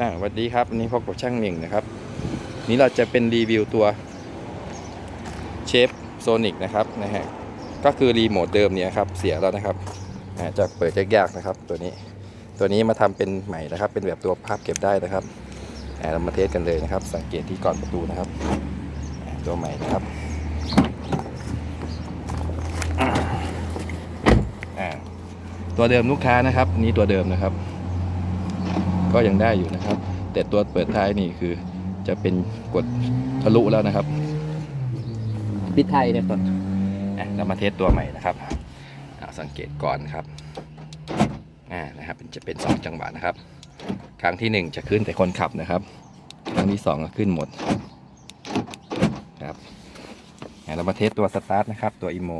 อ่าสวัสดีครับวันนี้พบกับช่างหนึ่งนะครับ นี้เราจะเป็นรีวิวตัวเชฟโซนิกนะครับนะฮะก็คือรีโมทเดิมเนี่ยครับเสียแล้วนะครับจะเปิดยากๆนะครับ ตัวนี้ตัวนี้มาทำเป็นใหม่นะครับ เป็นแบบตัวภาพเก็บได้นะครับเรามาเทสกันเลยนะครับ สังเกตที่ก่อนประตูนะครับ ตัวใหม่นะครับตัวเดิมลูกค้านะครับ นี่ตัวเดิมนะครับ ก็ยังได้อยู่นะครับ แต่ตัวเปิดท้ายนี่คือจะเป็นกดทะลุแล้วนะครับปิดไทยเนี่ยก่อนอะเรามาเทสตัวใหม่นะครับอะสังเกตก่อนครับอ่านะครับจะเป็น 2 จังหวะนะครับ ครั้งทีหนึ่1 จะขึ้นแต่คนขับนะครับ ครั้งที่ 2 ก็ขึ้นหมดครับอะเรามาเทสตัวสตาร์ทนะครับ ตัวอีโม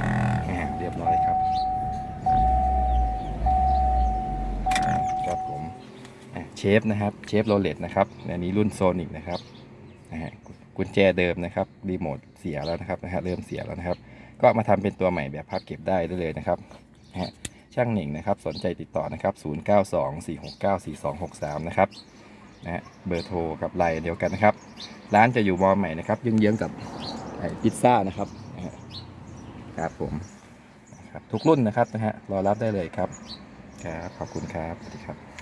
อ่าเร้อยครับครับผมเชฟนะครับเชฟโรเลตนะครับอันนี้รุ่นโซนิกนะครับนะฮะกุญแจเดิมนะครับรีโมทเสียแล้วนะครับนะฮะเริ่มเสียแล้วนะครับ ก็มาทำเป็นตัวใหม่แบบพับเก็บได้ได้เลยนะครับนะฮะช่างหนิงนะครับสนใจติดต่อนะครับ 0924694263 นะครับนะฮะเบอร์โทรกับไลน์เดียวกันนะครับ ร้านจะอยู่มอใหม่นะครับเยื้องๆกับพิซซ่านะครับครับผม ทุกรุ่นนะครับนะฮะรอรับได้เลยครับครับขอบคุณครับสวัสดีครับ